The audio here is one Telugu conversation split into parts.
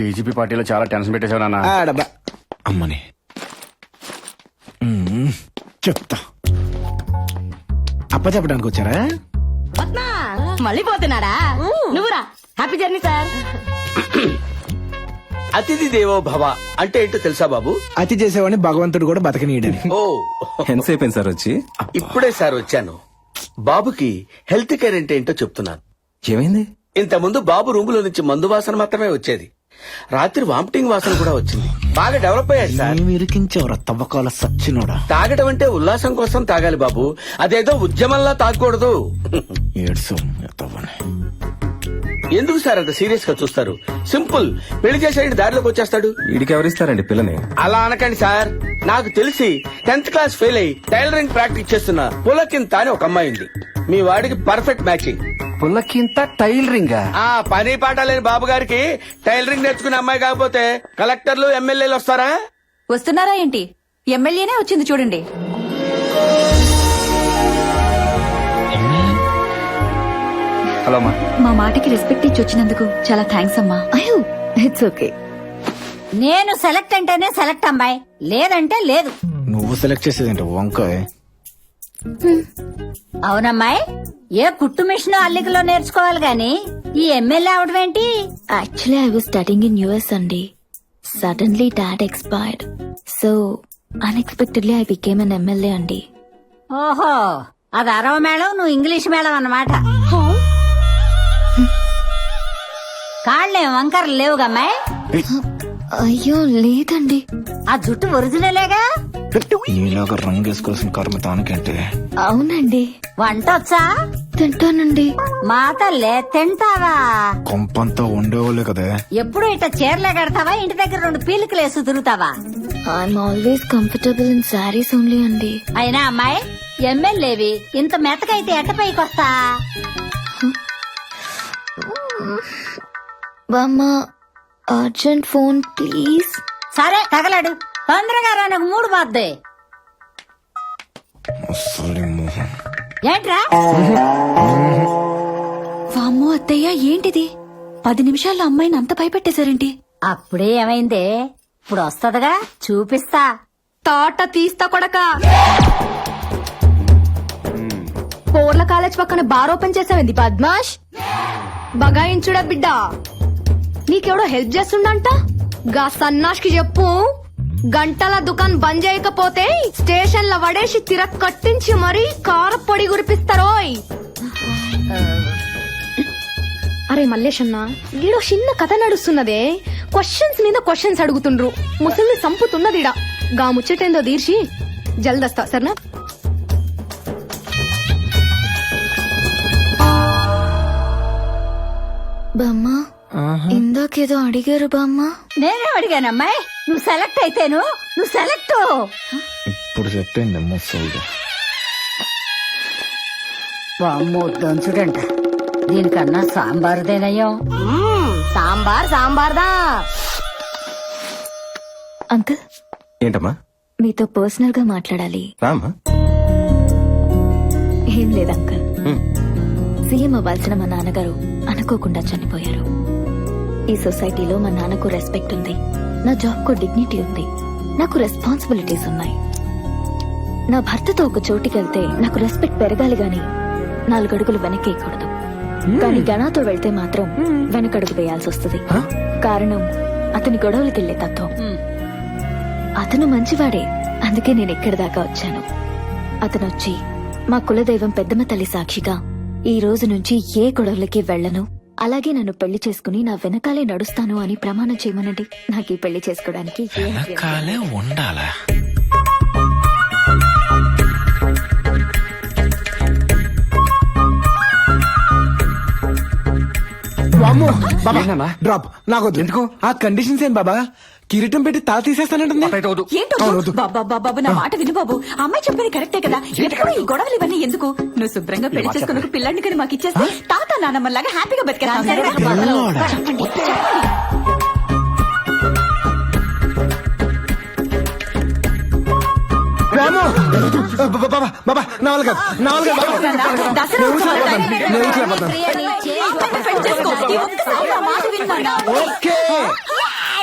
టీజీపీ పార్టీలో చాలా టెన్షన్ పెట్టేశావు నాన్న. ఆడబ్బా అమ్మని. మ్మ్. చెప్తా. అప్ప చెప్పడానికి వచ్చారా? మళ్ళీ పోతున్నాడా? నువ్వురా. హ్యాపీ జర్నీ సార్ అతిథి దేవో భవ అంటే ఏంటో తెలుసా బాబు? అతి చేసేవాడిని భగవంతుడు కూడా బతకనీయడని. ఓ. ఎంతసేపు అయింది సార్ వచ్చి? ఇప్పుడే సార్ వచ్చాను. బాబుకి హెల్త్ కేర్ అంటే ఏంటో చెప్తున్నాను. ఏమైంది? ఇంత ముందు బాబు రూములో నుంచి మందు వాసన మాత్రమే వచ్చేది. రాత్రి వామిటింగ్ వాసన కూడా వచ్చింది. బాగా డెవలప్ అయ్యాడు సార్. ఏమి ఇరికించవరా తవ్వకాల సచ్చినోడా? తాగడం అంటే ఉల్లాసం కోసం తాగాలి బాబు. అదేదో ఉద్యమంలా తాగకూడదు. ఏడ్సు తవ్వని. ఎందుకు సార్ అంత సీరియస్గా చూస్తారు? సింపుల్. పెళ్ళి చేసేయండి దారిలోకి వచ్చేస్తాడు. వీడికి ఎవరిస్తారండి పిల్లని? అలా అనకండి సార్. నాకు తెలిసి టెన్త్ క్లాస్ ఫెయిల్ అయ్యి టైలరింగ్ ప్రాక్టీస్ చేస్తున్న పులకింత అని ఒక అమ్మాయి ఉంది. మీ వాడికి పర్ఫెక్ట్ మ్యాచింగ్. పుల్లకింత టైలరింగ్ ఆ పని పాట లేని బాబు గారికి టైలరింగ్ నేర్చుకునే అమ్మాయి కాకపోతే కలెక్టర్లు ఎమ్మెల్యేలు వస్తారా? వస్తున్నారా ఏంటి? ఎమ్మెల్యేనే వచ్చింది చూడండి. హలో అమ్మా. మా మాటకి రెస్పెక్ట్ ఇచ్చి వచ్చినందుకు చాలా థ్యాంక్స్ అమ్మా. అయ్యో. ఇట్స్ ఓకే నేను సెలెక్ట్ అంటేనే సెలెక్ట్ అమ్మాయి. లేదంటే లేదు. నువ్వు సెలెక్ట్ చేసేదంటే వంకాయ? అవునమ్మాయి ఏ కుట్టు మిషన్ అల్లికలో నేర్చుకోవాలి గాని ఈ ఎమ్మెల్యే అవడం ఏంటి? Actually, I was studying in US Sunday. Suddenly, dad expired. So, unexpectedly, I became an MLA అండి ఓహో అది అరవ మేళం నువ్వు ఇంగ్లీష్ మేళం అన్నమాట. కాళ్ళేం వంకరలు లేవుగా అమ్మాయి? అయ్యో లేదండి. ఆ జుట్టు ఒరిజినలేగా? నీలాగా రంగు వేసుకోవాల్సిన కర్మ తానకంటే అవునండి. వంట వచ్చా? తింటానండి. మా తల్లే తింటావా? కొంపంతా ఉండేవాళ్ళే కదా. ఎప్పుడు ఇట్ట చీరలే కడతావా? ఇంటి దగ్గర రెండు పీలికలు వేసి తిరుగుతావా? I'm always comfortable in saris only అండి. అయినా అమ్మాయి ఎమ్మెల్యేవి ఇంత మెతకైతే ఎట్ట పైకొస్తా? బామ్మ అర్జెంట్ ఫోన్ ప్లీజ్. సరే తగలడు తొందరగా రా నాకు మూడు మోహన్. ఏంట్రా? వామ్మో అత్తయ్య ఏంటిది? పది నిమిషాల్లో అమ్మాయిని అంత భయపెట్టేశారేంటి? అప్పుడే ఏమైందే? ఇప్పుడు వస్తదిగా? చూపిస్తా. తాట తీస్తా కొడక. పోర్ల కాలేజ్ పక్కన బార్ ఓపెన్ చేసావింది పద్మాష్? బగాయించుడా బిడ్డ? నీకెవడో హెల్ప్ చేస్తుండంట? గా సన్నాష్కి చెప్పు. గంటల దుకాన్ బంద్ చేయకపోతే స్టేషన్లో పడేసి తిర కట్టించి మరీ కారపొడి గురిపిస్తారోయ్ అరే మల్లేష్ అన్న ఈడో చిన్న కథ నడుస్తున్నదే. క్వశ్చన్స్ మీద క్వశ్చన్స్ అడుగుతుండ్రు. ముసలిని సంపుతున్నదిడా గా ముచ్చటేందో తీర్చి జల్దస్తా సరేనా? బామ్మా. ఇందాకేదో అడిగారు బామ్మ. నేనే అడిగానమ్మాయి నువ్వు సెలెక్ట్ అయితేను నువ్వు సెలెక్ట్ ఇప్పుడు ముసలి వామ్మో దంచుడంట దీనికన్నా సాంబారుదేనయ్యం. సాంబార్ సాంబార్దా. అంకుల్ ఏంటమ్మా? మీతో పర్సనల్గా మాట్లాడాలి ఏం లేదు అంకుల్. సీఎం అవ్వాల్సిన మా నాన్నగారు అనుకోకుండా చనిపోయారు. ఈ సొసైటీలో మా నాన్నకు రెస్పెక్ట్ ఉంది. నా జాబ్కు డిగ్నిటీ ఉంది. నాకు రెస్పాన్సిబిలిటీస్ ఉన్నాయి. నా భర్తతో ఒక చోటికి వెళ్తే నాకు రెస్పెక్ట్ పెరగాలి గాని నాలుగడుగులు వెనకేయకూడదు కానీ గణాతో వెళ్తే మాత్రం వెనకడుగు వేయాల్సి వస్తుంది. కారణం అతని గొడవలకెళ్ళే తత్వం. అతను మంచివాడే అందుకే నేను ఇక్కడి దాకా వచ్చాను. అతను వచ్చి మా కులదైవం పెద్దమ్మ తల్లి సాక్షిగా ఈ రోజు నుంచి ఏ గొడవలకి వెళ్ళను? అలాగే నన్ను పెళ్ళి చేసుకుని నా వెనకాలే నడుస్తాను అని ప్రమాణం చేయమనండి. నాకు ఈ పెళ్ళి చేసుకోవడానికి ఏ అభ్యంతరం కాలే ఉండాలా? ఏంటన్నా? డ్రాప్. నాకు ఎందుకు? ఆ కండిషన్స్ ఏం బాబా? కిరీటం పెట్టి తల తీసేస్తానంటుంది వద్దు. ఏంటో అవును, వద్దు. బాబా బాబు నా మాట విను బాబు అమ్మాయి చెప్పేది కరెక్టే కదా ఎప్పుడు ఈ గొడవలు ఇవన్నీ ఎందుకు నువ్వు శుభ్రంగా పెళ్ళి చేసుకున్న ఒక పిల్లాడిని కానీ మాకు ఇచ్చేస్తే తాత నానమ్మలాగా హ్యాపీగా? పిల్లోడా? చెప్పండి, చెప్పండి. వామ్మో! బాబా బాబా బాబా నా వల్ల కాదు నా వల్ల కాదు బాబా. నేను ఊసలేకపోతాను. నేను ఊసలేకపోతాను. ఓకే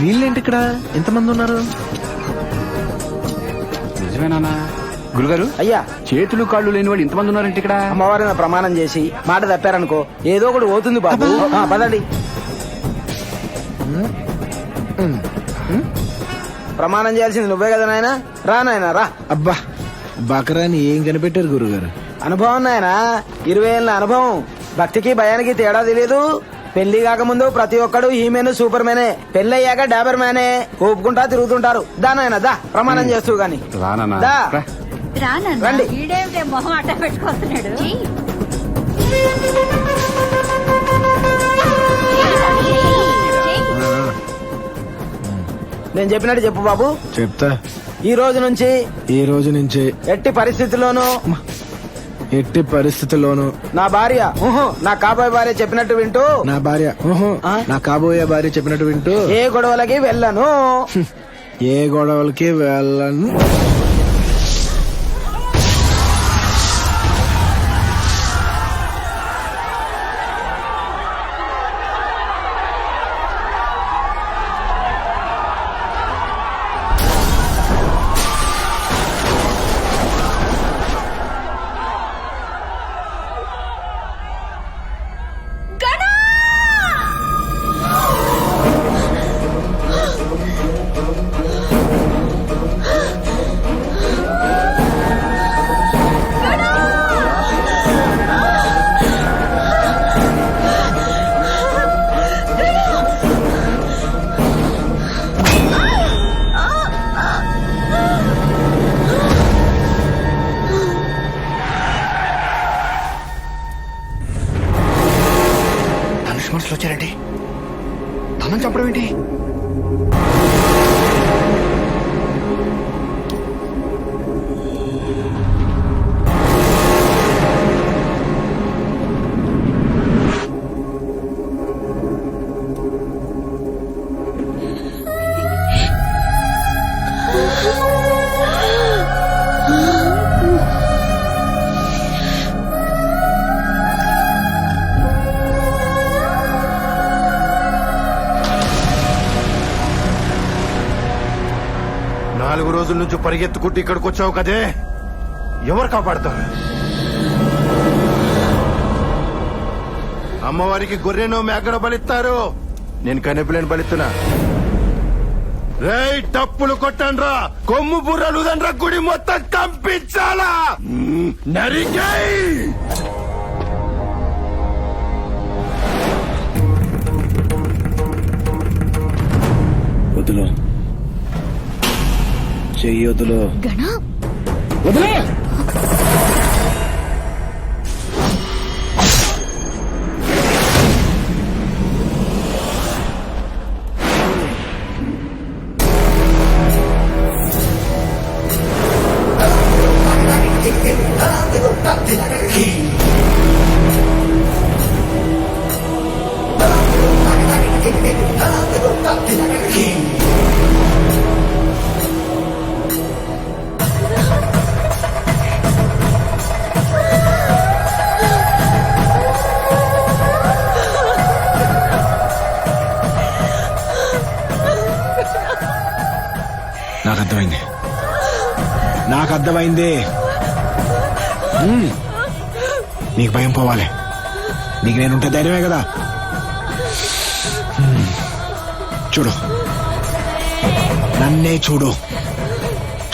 వీళ్ళేంటి ఇక్కడ? ఎంతమంది ఉన్నారు? నిజమేనా గురుగారు అయ్యా. చేతులు కాళ్ళు లేని వాళ్ళు ఇంతమంది ఉన్నారంటే ఇక్కడ? అమ్మవారిని ప్రమాణం చేసి మాట తప్పారనుకో ఏదో ఒకటి పోతుంది బాబు. ఆ, పదండి. ప్రమాణం చేయాల్సింది నువ్వే కదా నాయనా? రా నాయనా రా. అబ్బా బకరాని ఏం కనిపెట్టారు గురుగారు? అనుభవం నాయనా ఇరవై ఏళ్ళ అనుభవం. భక్తికి భయానికి తేడా తెలియదు పెళ్ళి కాకముందు ప్రతి ఒక్కడు ఈమెను సూపర్ మేనే. పెళ్ళి అయ్యాక డాబర్ మేనే. ఊపుకుంటా తిరుగుతుంటారు. దా నాయనా దా. ప్రమాణం చేస్తూ గాని. రానా దా. రండి. ఈడేమిటే మొహం అట్ట పెట్టుకొస్తున్నాడు నేను చెప్పినట్టు చెప్పు బాబు. చెప్తా. ఈ రోజు నుంచి ఈ రోజు నుంచి. ఎట్టి పరిస్థితుల్లోనూ ఎట్టి పరిస్థితుల్లోనూ. నా భార్య నా కాబోయే భార్య చెప్పినట్టు వింటూ. నా భార్య ఊహు, ఆ? నా కాబోయే భార్య చెప్పినట్టు వింటూ. ఏ గొడవలకి వెళ్ళను. ఏ గొడవలకి వెళ్ళను. నాలుగు రోజుల నుంచి పరిగెత్తుకుంటూ ఇక్కడికి వచ్చావు కదే? ఎవరు కాపాడతారు? అమ్మవారికి గొర్రెను మేకడ బలిస్తారు. నేను కనిపిలేని బలిస్తున్నా. రే టప్పులు కొట్టండ్రా. కొమ్ము బుర్రలు దండ్రా గుడి మొత్తం కంపించాలా? నరికై వదిలో చెయ్యొద్దులు గణ. నాకు అర్థమైంది. నీకు భయం పోవాలి. నీకు నేనుంటే ధైర్యమే కదా. చూడు. నన్నే చూడు.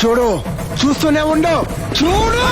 చూడు. చూస్తూనే ఉండు. చూడు.